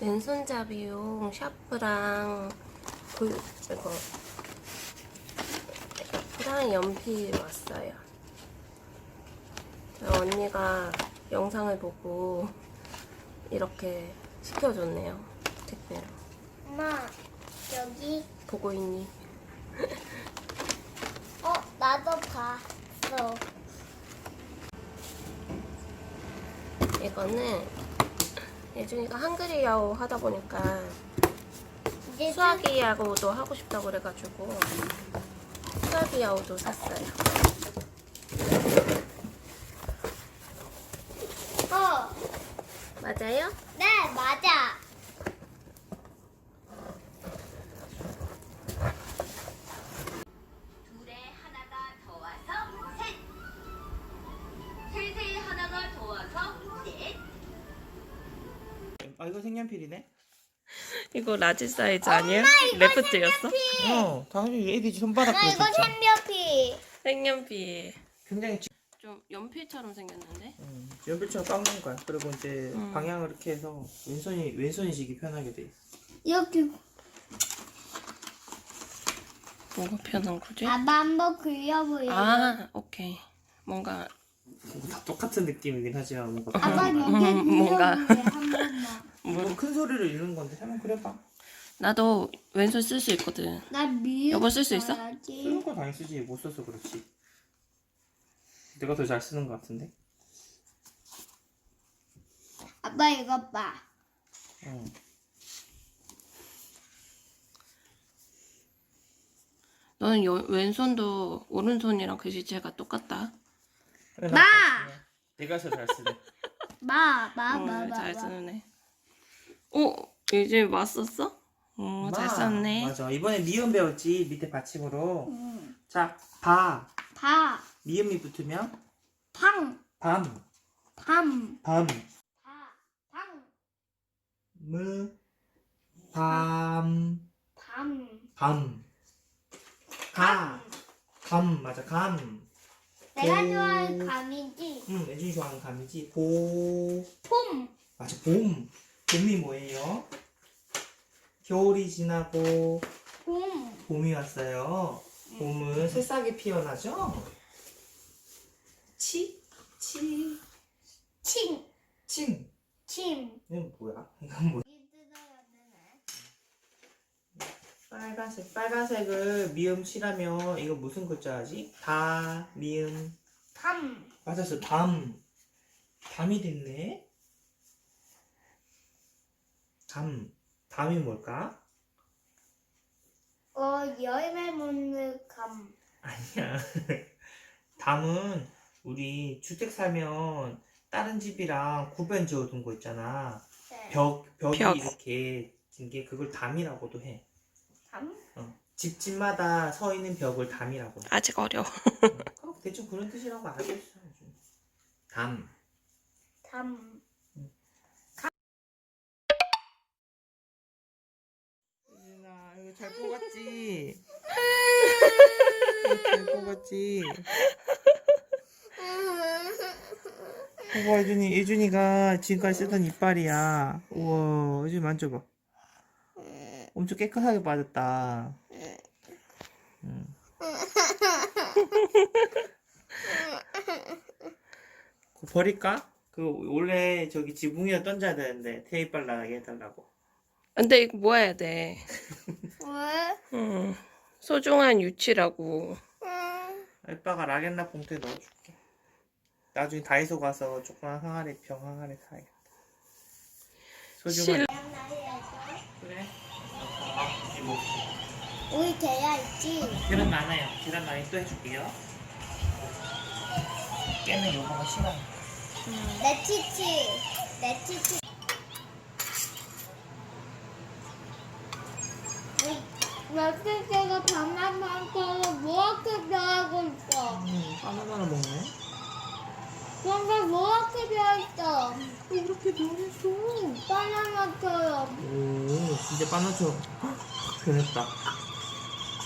왼손잡이용 샤프랑 볼 이거 샤프랑 연필 왔어요. 언니가 영상을 보고 이렇게 시켜줬네요. 택배로. 엄마 여기 보고 있니? 어 나도 봤어. 이거는 예준이가 한글이야오 하다 보니까 이제 수학이야오도 하고 싶다고 그래가지고 수학이야오도 샀어요. 어, 맞아요? 네 맞아. 이거 라지 사이즈 아니야? 레프트였어? 어 당연히 애들이 손바닥 나 이거 그렇죠 샘벼피. 색연필. 굉장히 지- 좀 연필처럼 생겼는데? 음, 연필처럼 깎는 거야 그리고 이제 음. 방향을 이렇게 해서 왼손이 왼손이시기 편하게 돼 있어 이렇게 뭐가 편한 거지? 아빠 한번 그려보여. 아, 오케이. 뭔가 뭐다 똑같은 느낌이긴 하지만 뭔가 아빠 여기 음, 뭔가. 한 번만. 뭐 큰 소리로 읽는 건데 한번 그려봐 나도 왼손 쓸 수 있거든. 나 미역. 여보 쓸수 있어? 써야지. 쓰는 거 당연히 쓰지 못 써서 그렇지 내가 더 잘 쓰는 것 같은데 아빠 이거 봐. 응. 너는 여- 왼손도 오른손이랑 글씨체가 똑같다. 마! 난잘 쓰네. 내가 더 잘 쓰네 마, 마, 어, 마, 마. 잘 마. 쓰는 애. 어, 이제 왔었어? 어, 잘 마. 썼네. 맞아 이번에 미음 배웠지 밑에 받침으로 응. 자바 바, 미음이 붙으면 팡, 밤 밤, 밤, 바, 팡, 무, 밤, 밤. 밤, 가, 감, 맞아, 감. 내가 봄. 좋아하는 감이지. 응, 애준이 좋아하는 감이지. 보, 폼, 맞아, 봄. 봄이 뭐예요? 겨울이 지나고 봄. 봄이 왔어요. 봄은 새싹이 피어나죠? 치, 치, 칭, 칭. 침. 이건 뭐야? 이건 뭐야 되네. 빨간색, 빨간색을 미음 칠하면 이거 무슨 글자지? 다, 미음. 밤, 맞았어, 담. 담이 됐네. 담. 담이 뭘까? 어, 열매 먹는 감. 아니야. 담은 우리 주택 살면 다른 집이랑 구변 지어둔 거 있잖아. 네. 벽, 벽이 벽. 이렇게 진게 그걸 담이라고도 해. 담? 어. 집집마다 서 있는 벽을 담이라고 해. 아직 어려워. 어, 대충 그런 뜻이라고. 요즘. 담. 담. 유진아, 이거 잘 뽑았지? 잘 뽑았지? 봐봐, 예준이, 예준이가 지금까지 쓰던 이빨이야. 우와, 예준이 만져봐. 엄청 깨끗하게 빠졌다. 응. 그거 버릴까? 그 원래 저기 지붕에 던져야 되는데 테이프 나게 해달라고. 근데 이거 뭐 해야 돼? 왜? 음, 소중한 유치라고. 음. 아빠가 라겐나 봉투에 넣어줄게. 나중에 다이소 가서 조그만 항아리 병 항아리 사야겠다. 소중한. 그래. 아. 우리 개야 있지? 계란 많아요. 계란 많이 또 해줄게요. 깨는 요거가 싫어요. 내 치치. 내 치치. 내 치치가 바나나처럼 무엇게 변하고 있어. 음, 바나나를 먹네. 뭔가 변했어. 왜 이렇게 변했어? 바나나처럼. 오, 진짜 바나나 변했다.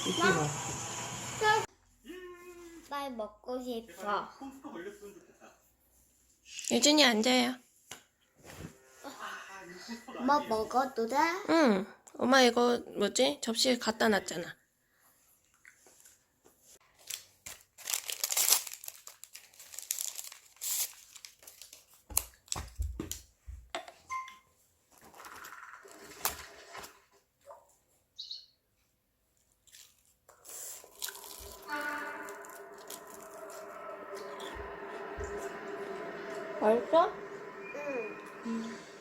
이끼가. 빨리 먹고 싶어. 예준이 앉아요. 엄마 먹어도 돼? 응. 엄마 이거 뭐지? 접시에 갖다 놨잖아. 맛있어? 응. 그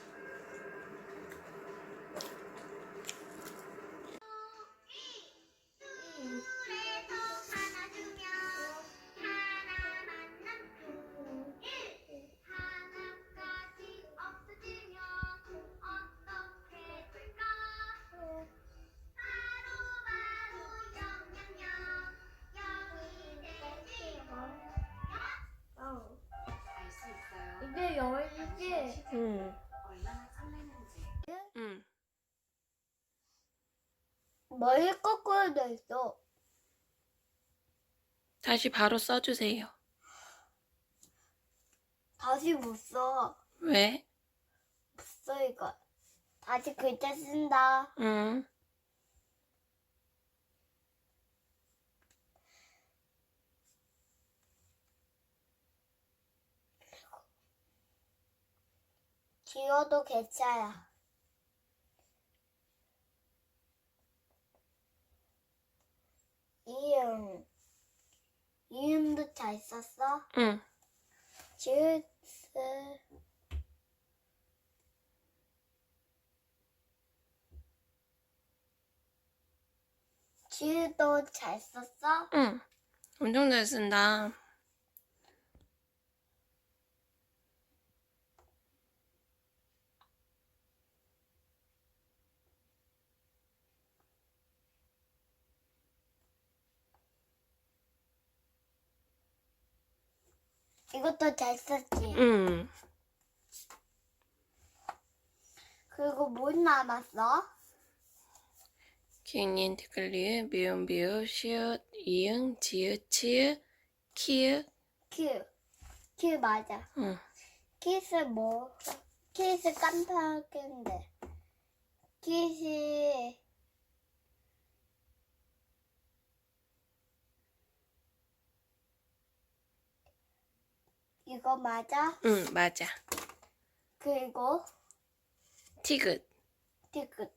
머리 거꾸로 돼 있어. 다시 바로 써주세요. 다시 못 써. 왜? 못 써, 이거. 다시 글자 쓴다. 응. 지워도 괜찮아. 이응. 이응도 잘 썼어? 응. 지읒. 지읒도 잘 썼어? 응. 엄청 잘 쓴다. 이것도 잘 썼지? 응. 그리고 뭐 남았어? 기은이엔 댓글리에 미음 비읍 시읒 이응 지읒 치읒 키읔 큐. 큐 맞아. 응. 키스 뭐? 키스 깜빡했는데. 키스 이거 맞아? 응 맞아. 그리고 티귿 티끝.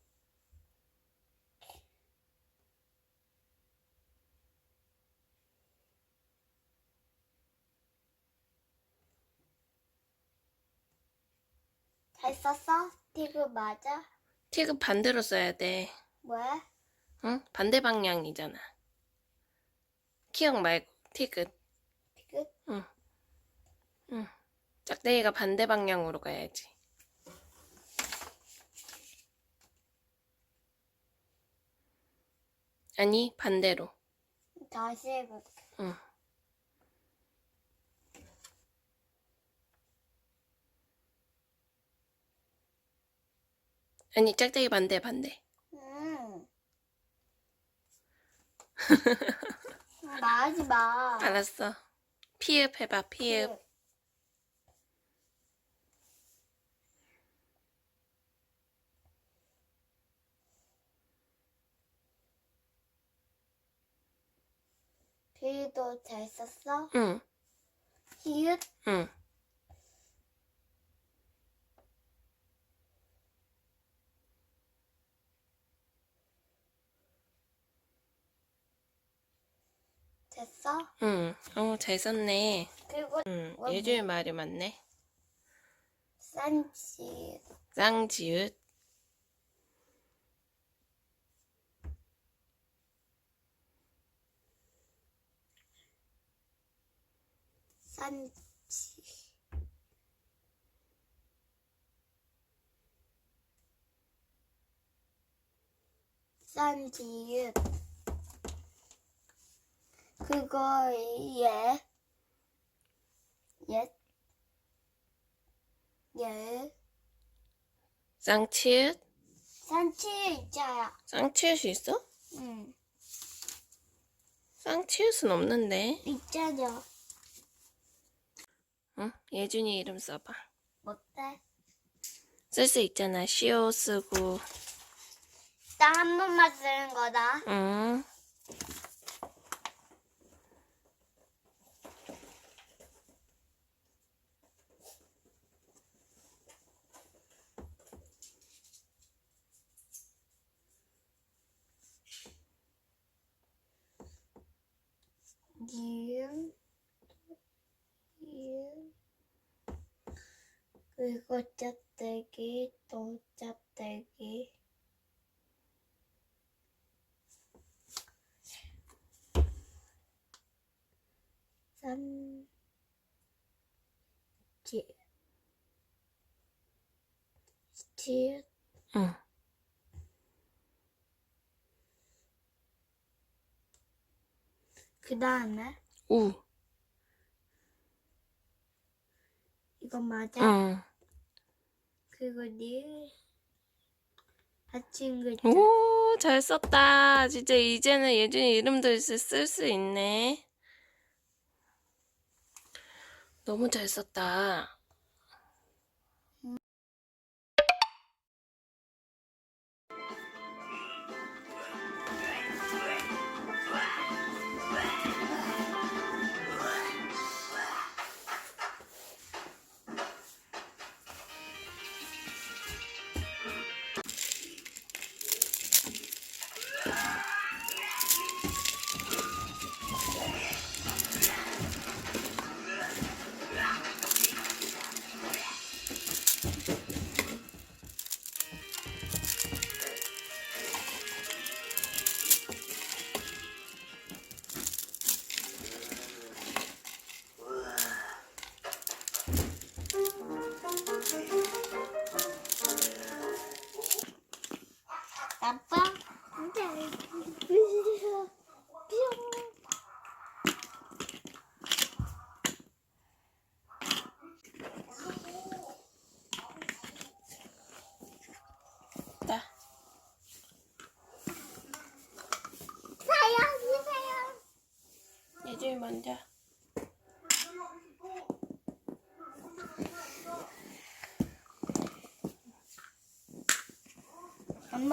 잘 썼어? 티끝 맞아? 티귿 반대로 써야 돼. 왜? 응? 반대 방향이잖아. 키읔 말고 티귿. 응. 짝대기가 반대 방향으로 가야지. 아니 반대로. 다시 해볼게. 응. 아니 짝대기 반대 반대. 음. 말하지 마. 알았어. 피읍 해봐 피읍. 비도 잘 썼어? 응. 히읗? 응. 됐어? 응. 어, 잘 썼네. 그리고 응. 뭐, 예주의 말이 맞네. 산지 쌍지읒. 산지 산지읒 그거 얘 옛, 얘, 쌍치읒. 산치 있자야. 쌍치읒이 있어? 응, 쌍치읒은 없는데. 있잖아. 응? 예준이 이름 써봐. 못해? 쓸 수 있잖아. 시오 쓰고. 나한 번만 쓰는 거다. 응. 니은, 니은, 또 짝대기. 삼, 칠, 칠, 응. 그 다음에 우. 이거 맞아? 응. 그리고 니 받친 글자. 오, 잘 썼다. 진짜 이제는 예준이 이름도 쓸 수 있네. 너무 잘 썼다.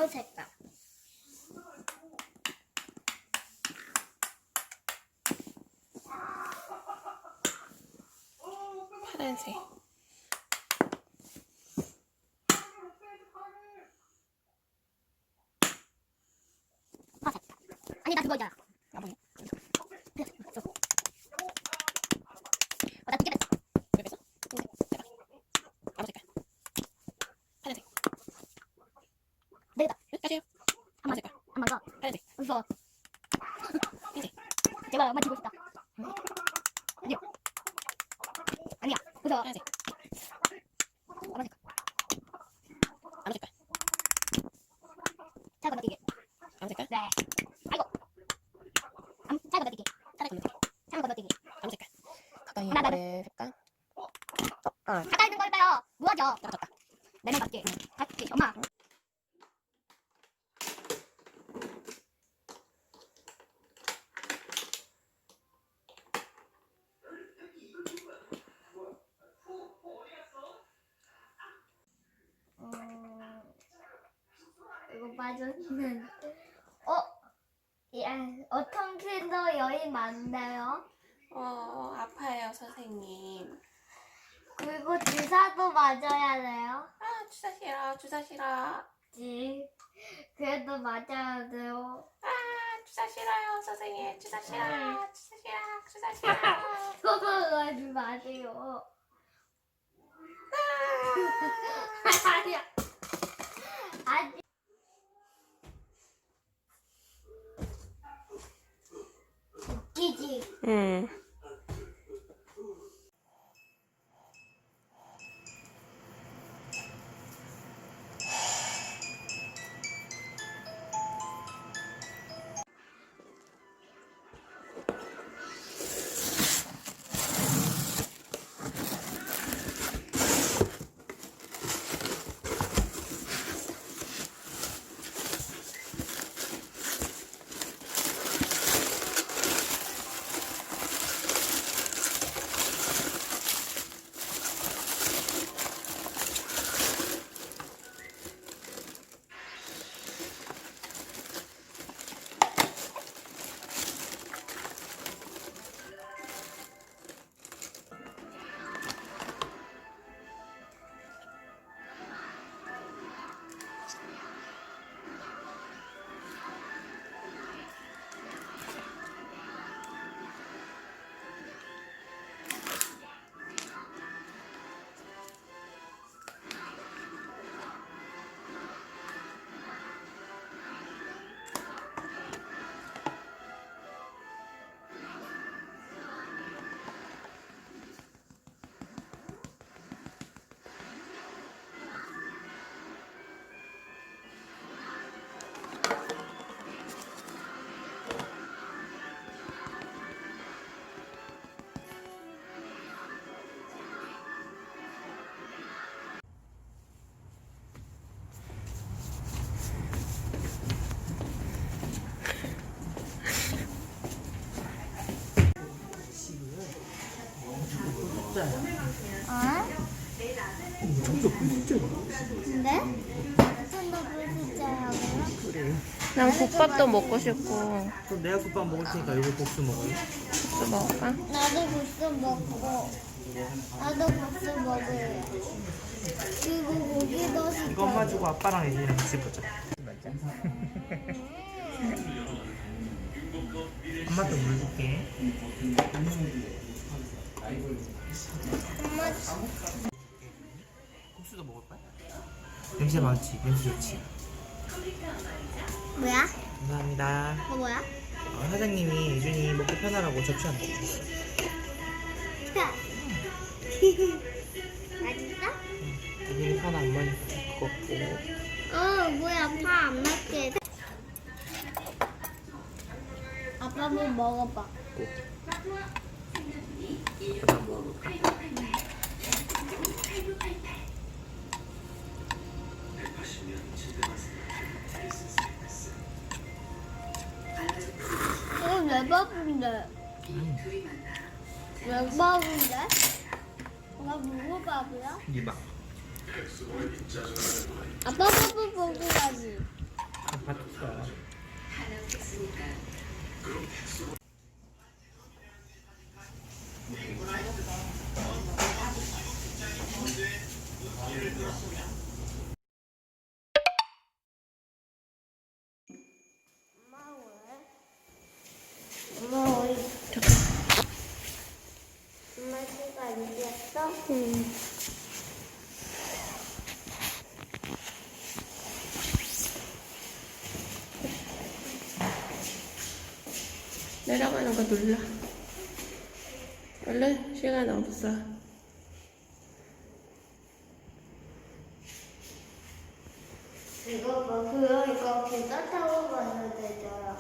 엄마 색깔. 파란색. 아니 나 그거잖아. 나 뭐야? 어, 나 두개 뺐어. 왜 뺐어? 내가. 아무 색깔. 파란색. 내가 끝까지요. 아무 색깔. 한번 더. 파란색. 무서워. 흰색. 제발 엄마 지고 싶다. 아니야. 아니야. 무서워. 파란색. 엄마 색깔. 아무 색깔. 차 건너뛰기. 아무 색깔. 네. 아이고. 암, 차 건너뛰기. 차를 건너뛰기. 차 건너뛰기. 아무 색깔. 가까이 하나, 거를 해볼까? 어, 어. 가까이 있는 거 해봐요. 무하죠. 따라갔다. 내내 맞게. 같이. 엄마. 어, 맞았는. 어? 예, 어떤 킬도 여기 많네요. 어, 아파요, 선생님. 그리고 주사도 맞아야 돼요. 아, 주사 싫어, 주사 싫어. 지. 그래도 맞아야 돼요. 아, 주사 싫어요, 선생님. 주사 싫어, 주사 싫어, 주사 싫어. 그거 하지 마세요. 아니야. 아니. 嗯。 웃기지. 응. 근데? 너무 진짜라고요? 그래. 난 국밥도 먹고 싶고 그럼 내가 국밥 먹을 테니까 이거 국수 먹어요. 또 먹을까? 나도 국수 먹고 나도 국수 먹을래. 그리고 고기도 시켜. 이거 엄마 주고 아빠랑 예진이랑 같이 보자. 엄마도 물 줄게. 엄 냄새 많지? 냄새 좋지? 뭐야? 감사합니다. 이거 뭐야? 어, 사장님이 예준이 먹기 편하라고 접시 하나 주셨어. 맛있어? 예준이 하나 안 많이 먹고. 어 뭐야 파 안 맞게. 아빠 한번 먹어봐. 하나 먹어볼까? 밥인데? 이거 누구 밥이야? 네 밥. 아빠 밥을 먹어야지. 아빠 줬어. 엄마 어디? 엄마 시간 이겼어? 응. 거 눌러. 얼른 시간 없어. 이거 뭐 그러니까 계단 타고 가야 되잖아.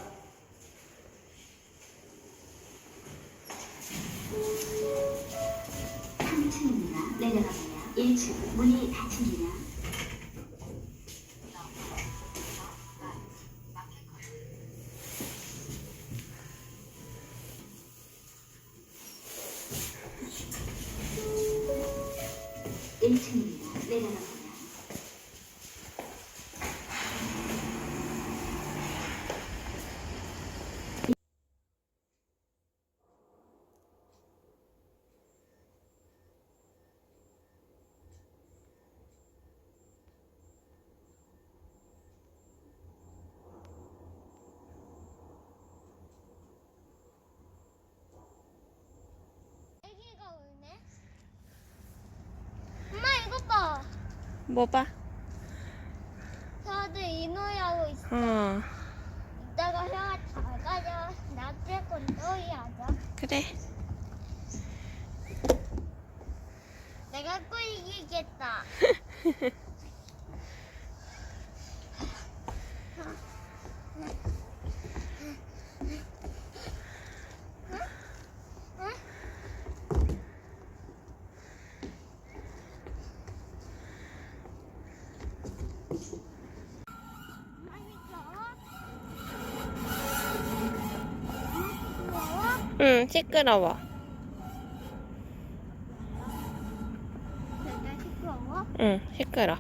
층입니다. 내려가면 1층 문이 닫힙니다. 일층입니다 내려가면 애기가 울네. 엄마 이거 봐. 뭐 봐? 다들 이 노래 하고 있어. 어, 이따가 형아 잘 가자. 나한테 건더이 하자. 그래. 내가 꼭 이기겠다. 응, 시끄러워. 응, 시끄러.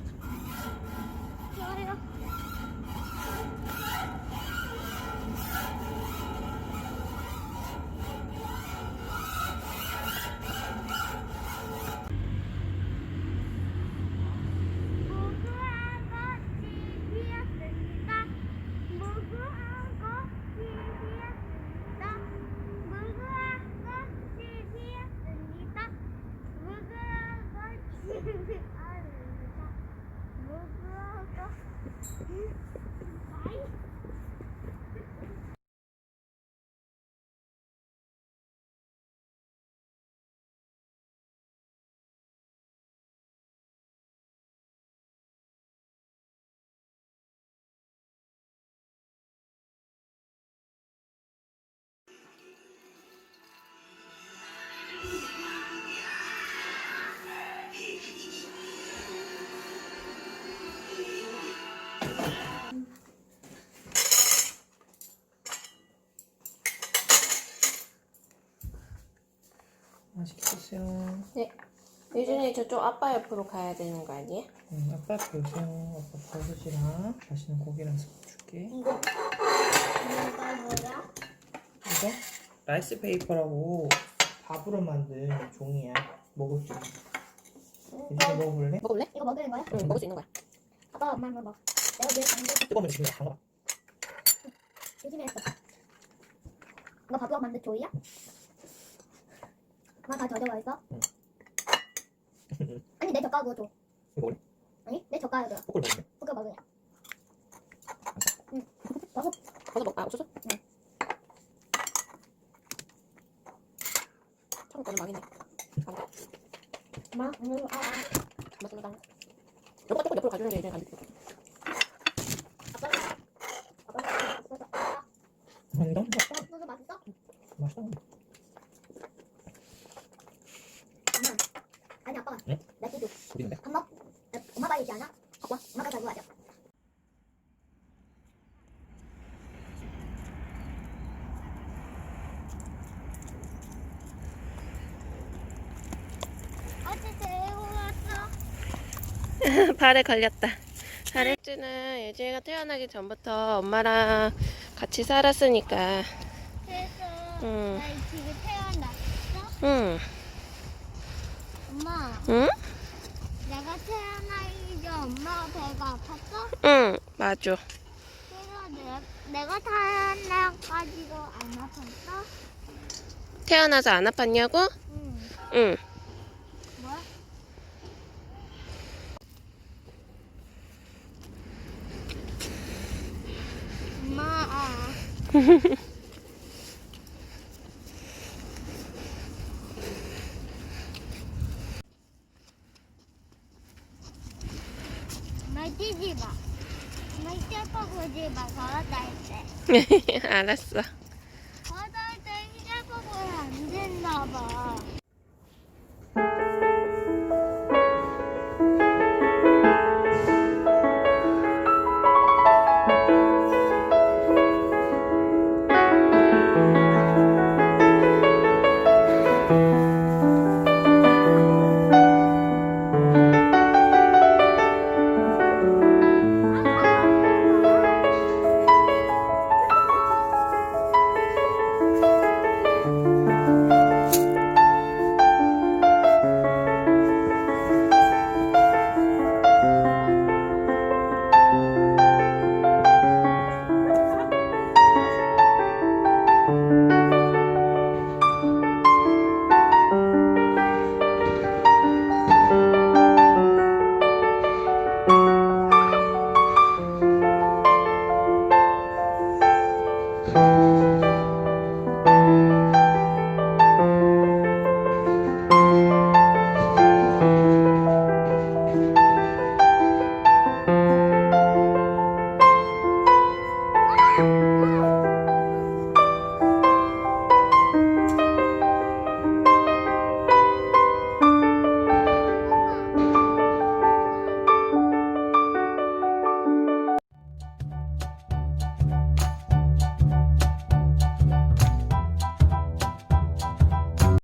네. 대준이 저쪽 아빠 옆으로 가야 되는 거 아니야? 응, 아빠 그래서 아빠 버섯이랑 맛있는 고기랑 줄게. 이거 이거 뭐야? 이거 라이스 페이퍼라고 밥으로 만든 종이야. 먹을 줄. 이제 먹어볼래? 먹을래? 이거 먹는 거야? 응, 먹을 수 있는 거야. 아빠 엄마 먹어. 내가 늘 방금 뜨거우면 지금 담가. 했어. 이거 밥으로 만든 조이야? 엄마 다 젖어가 있어? 내 젓가락 줘. 이거 먹을래? 아니 내 젓가락 줘. 포크를 먹을래? 그거 먹으냐? 응. 먹어. 버섯 먹, 아, 옥수수? 네. 참, 거는 망했네. 안 돼. 엄마 오늘 아, 아. 맞습니다. 여보가 조금 옆으로 가주는 게 이제 간식 아빠 아빠 아빠 아빠 감사합니다. 소스 맛있어? 맛있다. 엄마. 아니 아빠가. 응? 나 기도. 어디 있는데? 밥 먹. 나- 엄마 봐 얘기 안 하? 갖고 와. 엄마가 자고 가자. 어제 데리고 왔어. 발에 걸렸다. 발에 는 예진이가 태어나기 전부터 엄마랑 같이 살았으니까. 그래서 응. 나 지금 태어났어. 응. 엄마, 응? 내가 태어나기 전 엄마가 배가 아팠어? 응, 맞아. 그래서 내, 내가 태어나가지고 안 아팠어? 태어나서 안 아팠냐고? 응. 응. 뭐? 엄마, 아. 말 뛰지 마. 말 뛰고 보지 마. 걸었다 할 때. 알았어. 걸었다 할때 휘잡고 보면 안 된다 봐.